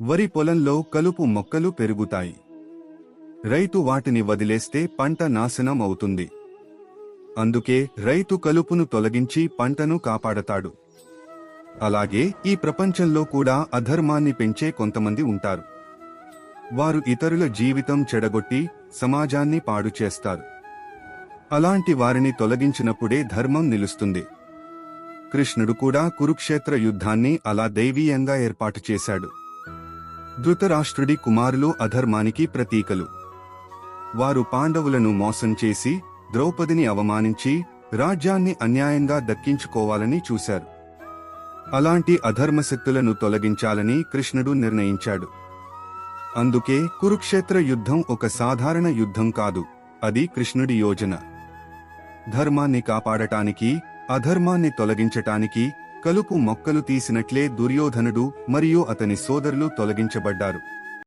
వరి పొలంలో కలుపు మొక్కలు పెరుగుతాయి. రైతు వాటిని వదిలేస్తే పంట నాశనం అవుతుంది. అందుకే రైతు కలుపును తొలగించి పంటను కాపాడతాడు. అలాగే ఈ ప్రపంచంలో కూడా అధర్మాన్ని పెంచే కొంతమంది ఉంటారు. వారు ఇతరుల జీవితం చెడగొట్టి సమాజాన్ని పాడు చేస్తారు. అలాంటి వారిని తొలగించినప్పుడే ధర్మం నిలుస్తుంది. కృష్ణుడు కూడా కురుక్షేత్ర యుద్ధాన్ని అలా దైవీయంగా ఏర్పాటు చేశాడు. ధృతరాష్ట్రుడి కుమారులు అధర్మానికి ప్రతీకలు. వారు పాండవులను మోసం చేసి ద్రౌపదిని అవమానించి రాజ్యాన్ని అన్యాయంగా దక్కించుకోవాలని చూశారు. అలాంటి అధర్మశక్తులను తొలగించాలని కృష్ణుడు నిర్ణయించాడు. అందుకే కురుక్షేత్ర యుద్ధం ఒక సాధారణ యుద్ధం కాదు అది కృష్ణుడి యోజన. ధర్మాన్ని కాపాడటానికి అధర్మాన్ని తొలగించటానికి కలుపు మొక్కలు తీసినట్లే దుర్యోధనుడు మరియు అతని సోదరులు తొలగించబడ్డారు.